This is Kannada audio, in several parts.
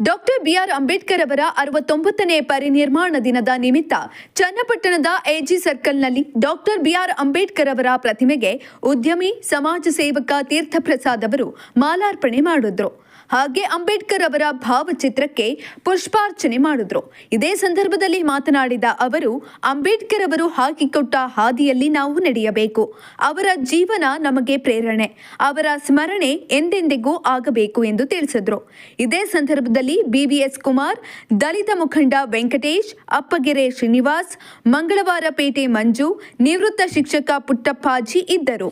ಡಾಕ್ಟರ್ ಬಿಆರ್ ಅಂಬೇಡ್ಕರ್ ಅವರ ಅರವತ್ತೊಂಬತ್ತನೇ ಪರಿನಿರ್ಮಾಣ ದಿನದ ನಿಮಿತ್ತ ಚನ್ನಪಟ್ಟಣದ ಎಜಿ ಸರ್ಕಲ್ನಲ್ಲಿ ಡಾಕ್ಟರ್ ಬಿಆರ್ ಅಂಬೇಡ್ಕರ್ ಅವರ ಪ್ರತಿಮೆಗೆ ಉದ್ಯಮಿ, ಸಮಾಜ ಸೇವಕ ತೀರ್ಥಪ್ರಸಾದ್ ಅವರು ಮಾಲಾರ್ಪಣೆ ಮಾಡಿದ್ರು. ಹಾಗೆ ಅಂಬೇಡ್ಕರ್ ಅವರ ಭಾವಚಿತ್ರಕ್ಕೆ ಪುಷ್ಪಾರ್ಚನೆ ಮಾಡಿದ್ರು. ಇದೇ ಸಂದರ್ಭದಲ್ಲಿ ಮಾತನಾಡಿದ ಅವರು, ಅಂಬೇಡ್ಕರ್ ಅವರು ಹಾಕಿಕೊಟ್ಟ ಹಾದಿಯಲ್ಲಿ ನಾವು ನಡೆಯಬೇಕು. ಅವರ ಜೀವನ ನಮಗೆ ಪ್ರೇರಣೆ. ಅವರ ಸ್ಮರಣೆ ಎಂದೆಂದಿಗೂ ಆಗಬೇಕು ಎಂದು ತಿಳಿಸಿದ್ರು. ಇದೇ ಸಂದರ್ಭದಲ್ಲಿ ಬಿವಿಎಸ್ ಕುಮಾರ್, ದಲಿತ ಮುಖಂಡ ವೆಂಕಟೇಶ್, ಅಪ್ಪಗೆರೆ ಶ್ರೀನಿವಾಸ್, ಮಂಗಳವಾರ ಪೇಟೆ ಮಂಜು, ನಿವೃತ್ತ ಶಿಕ್ಷಕ ಪುಟ್ಟಪ್ಪಾಜಿ ಇದ್ದರು.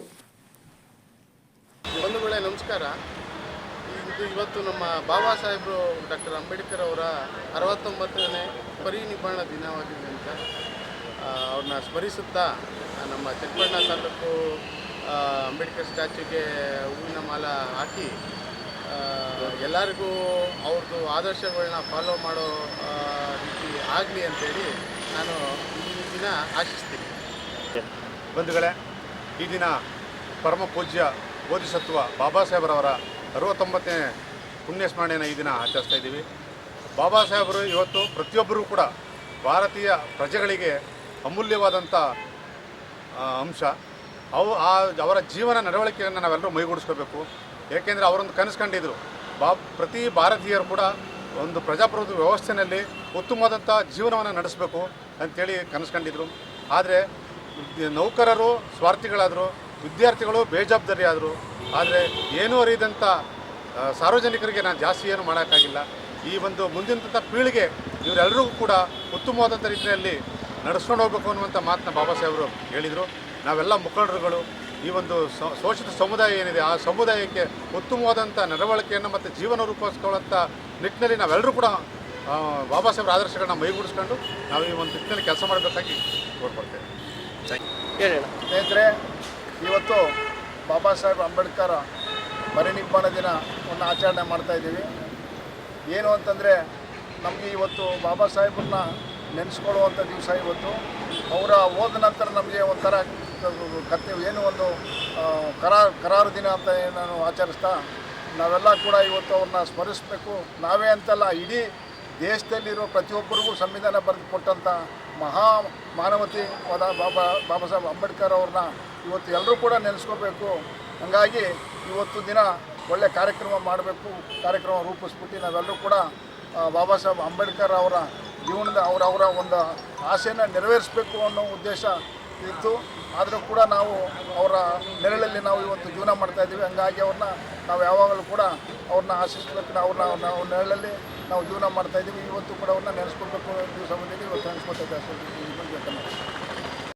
ನಮಸ್ಕಾರ. ಇದು ಇವತ್ತು ನಮ್ಮ ಬಾಬಾ ಸಾಹೇಬರು ಡಾಕ್ಟರ್ ಅಂಬೇಡ್ಕರ್ ಅವರ ಅರವತ್ತೊಂಬತ್ತನೇ ಪರಿನಿರ್ಮಾಣ ದಿನವಾಗಿದೆ ಅಂತ. ಅವ್ರನ್ನ ಸ್ಮರಿಸುತ್ತಾ ನಮ್ಮ ಚನ್ನಪಟ್ಟಣ ತಾಲೂಕು ಅಂಬೇಡ್ಕರ್ ಸ್ಟ್ಯಾಚ್ಯೂಗೆ ಹೂವಿನ ಮಾಲ ಹಾಕಿ ಎಲ್ಲರಿಗೂ ಅವ್ರದ್ದು ಆದರ್ಶಗಳನ್ನ ಫಾಲೋ ಮಾಡೋ ರೀತಿ ಆಗಲಿ ಅಂತೇಳಿ ನಾನು ಈ ದಿನ ಆಶಿಸ್ತೀನಿ. ಬಂಧುಗಳೇ, ಈ ದಿನ ಪರಮ ಪೂಜ್ಯ ಬೋಧಿಸತ್ವ ಬಾಬಾ ಸಾಹೇಬರವರ ಅರವತ್ತೊಂಬತ್ತನೇ ಪುಣ್ಯ ಸ್ಮರಣೆಯನ್ನು ಈ ದಿನ ಆಚರಿಸ್ತಾ ಇದ್ದೀವಿ. ಬಾಬಾ ಸಾಹೇಬರು ಇವತ್ತು ಪ್ರತಿಯೊಬ್ಬರೂ ಕೂಡ ಭಾರತೀಯ ಪ್ರಜೆಗಳಿಗೆ ಅಮೂಲ್ಯವಾದಂಥ ಅಂಶ. ಅವು, ಆ, ಅವರ ಜೀವನ ನಡವಳಿಕೆಯನ್ನು ನಾವೆಲ್ಲರೂ ಮೈಗೂಡಿಸ್ಕೋಬೇಕು ಏಕೆಂದರೆ ಅವರೊಂದು ಕನಸು ಕಂಡಿದ್ದರು ಬಾ, ಪ್ರತಿ ಭಾರತೀಯರು ಕೂಡ ಒಂದು ಪ್ರಜಾಪ್ರಭುತ್ವ ವ್ಯವಸ್ಥೆಯಲ್ಲಿ ಉತ್ತಮವಾದಂಥ ಜೀವನವನ್ನು ನಡೆಸಬೇಕು ಅಂತೇಳಿ ಕನಸು ಕಂಡಿದ್ದರು ಆದರೆ, ನೌಕರರು, ಸ್ವಾರ್ಥಿಗಳಾದರು, ವಿದ್ಯಾರ್ಥಿಗಳು ಬೇಜವಾಬ್ದಾರಿ ಆದರೆ ಏನೂ ಅರಿಯದಂಥ ಸಾರ್ವಜನಿಕರಿಗೆ ನಾನು ಜಾಸ್ತಿ ಏನು ಮಾಡೋಕ್ಕಾಗಿಲ್ಲ. ಈ ಒಂದು ಮುಂದಿನ ಪೀಳಿಗೆ ಇವರೆಲ್ಲರಿಗೂ ಕೂಡ ಉತ್ತಮವಾದಂಥ ರೀತಿಯಲ್ಲಿ ನಡೆಸ್ಕೊಂಡು ಹೋಗ್ಬೇಕು ಅನ್ನುವಂಥ ಮಾತನ್ನ ಬಾಬಾ ಸಾಹೇಬರು ಹೇಳಿದರು. ನಾವೆಲ್ಲ ಮುಖಂಡರುಗಳು ಈ ಒಂದು ಶೋಷಿತ ಸಮುದಾಯ ಏನಿದೆ ಆ ಸಮುದಾಯಕ್ಕೆ ಉತ್ತಮವಾದಂಥ ನಡವಳಿಕೆಯನ್ನು ಮತ್ತು ಜೀವನ ರೂಪಿಸ್ಕೊಳ್ಳುವಂಥ ನಿಟ್ಟಿನಲ್ಲಿ ನಾವೆಲ್ಲರೂ ಕೂಡ ಬಾಬಾ ಸಾಹೇಬ್ರ ಆದರ್ಶಗಳನ್ನ ಮೈಗೂಡಿಸ್ಕೊಂಡು ನಾವು ಈ ಒಂದು ನಿಟ್ಟಿನಲ್ಲಿ ಕೆಲಸ ಮಾಡಬೇಕಾಗಿ ಕೋರ್ಕೊಳ್ತೇವೆ. ಸ್ನೇಹಿತರೆ ಇವತ್ತು ಬಾಬಾ ಸಾಹೇಬ್ ಅಂಬೇಡ್ಕರ್ ಪರಿನಿರ್ಮಾಣ ದಿನವನ್ನು ಆಚರಣೆ ಮಾಡ್ತಾ ಇದ್ದೀವಿ. ಏನು ಅಂತಂದರೆ, ನಮಗೆ ಇವತ್ತು ಬಾಬಾ ಸಾಹೇಬ್ರನ್ನ ನೆನೆಸ್ಕೊಳ್ಳುವಂಥ ದಿವಸ ಇವತ್ತು. ಅವರ ಹೋದ ನಂತರ ನಮಗೆ ಒಂಥರ ಕತ್ತೆ ಏನು ಒಂದು ಕರಾರ್, ಕರಾರು ದಿನ ಅಂತ ನಾನು ಆಚರಿಸ್ತಾ, ನಾವೆಲ್ಲ ಕೂಡ ಇವತ್ತು ಅವ್ರನ್ನ ಸ್ಮರಿಸಬೇಕು. ನಾವೇ ಅಂತಲ್ಲ, ಇಡೀ ದೇಶದಲ್ಲಿರೋ ಪ್ರತಿಯೊಬ್ಬರಿಗೂ ಸಂವಿಧಾನ ಬರೆದು ಕೊಟ್ಟಂಥ ಮಹಾ ಮಾನವತೆವಾದ ಬಾಬಾ ಬಾಬಾ ಸಾಹೇಬ್ ಅಂಬೇಡ್ಕರ್ ಅವ್ರನ್ನ ಇವತ್ತು ಎಲ್ಲರೂ ಕೂಡ ನೆನೆಸ್ಕೋಬೇಕು. ಹಾಗಾಗಿ ಇವತ್ತು ದಿನ ಒಳ್ಳೆ ಕಾರ್ಯಕ್ರಮ ಮಾಡಬೇಕು, ಕಾರ್ಯಕ್ರಮ ರೂಪಿಸ್ಬಿಟ್ಟು ನಾವೆಲ್ಲರೂ ಕೂಡ ಬಾಬಾ ಸಾಹೇಬ್ ಅಂಬೇಡ್ಕರ್ ಅವರ ಜೀವನದ ಅವರವರ ಅವರ ಒಂದು ಆಸೆಯನ್ನು ನೆರವೇರಿಸಬೇಕು ಅನ್ನೋ ಉದ್ದೇಶ ಇತ್ತು. ಆದರೂ ಕೂಡ ನಾವು ಅವರ ನೆರಳಲ್ಲಿ ನಾವು ಇವತ್ತು ಜೀವನ ಮಾಡ್ತಾಯಿದ್ದೀವಿ ಹಂಗಾಗಿ ಅವ್ರನ್ನ ನಾವು ಯಾವಾಗಲೂ ಕೂಡ ಅವ್ರನ್ನ ಆಶಿಸ್ಬೇಕು ಅವ್ರನ್ನ ನಾವು ನೆರಳಲ್ಲಿ ನಾವು ಜೀವನ ಮಾಡ್ತಾಯಿದ್ದೀವಿ ಇವತ್ತು ಕೂಡ ಅವ್ರನ್ನ ನೆನೆಸ್ಕೊಳ್ಬೇಕು ಅಂತ ಬಂದಿದ್ದೀವಿ ಇವತ್ತು ನೆನೆಸ್ಕೊಳ್ತಾ ಇದ್ದೀವಿ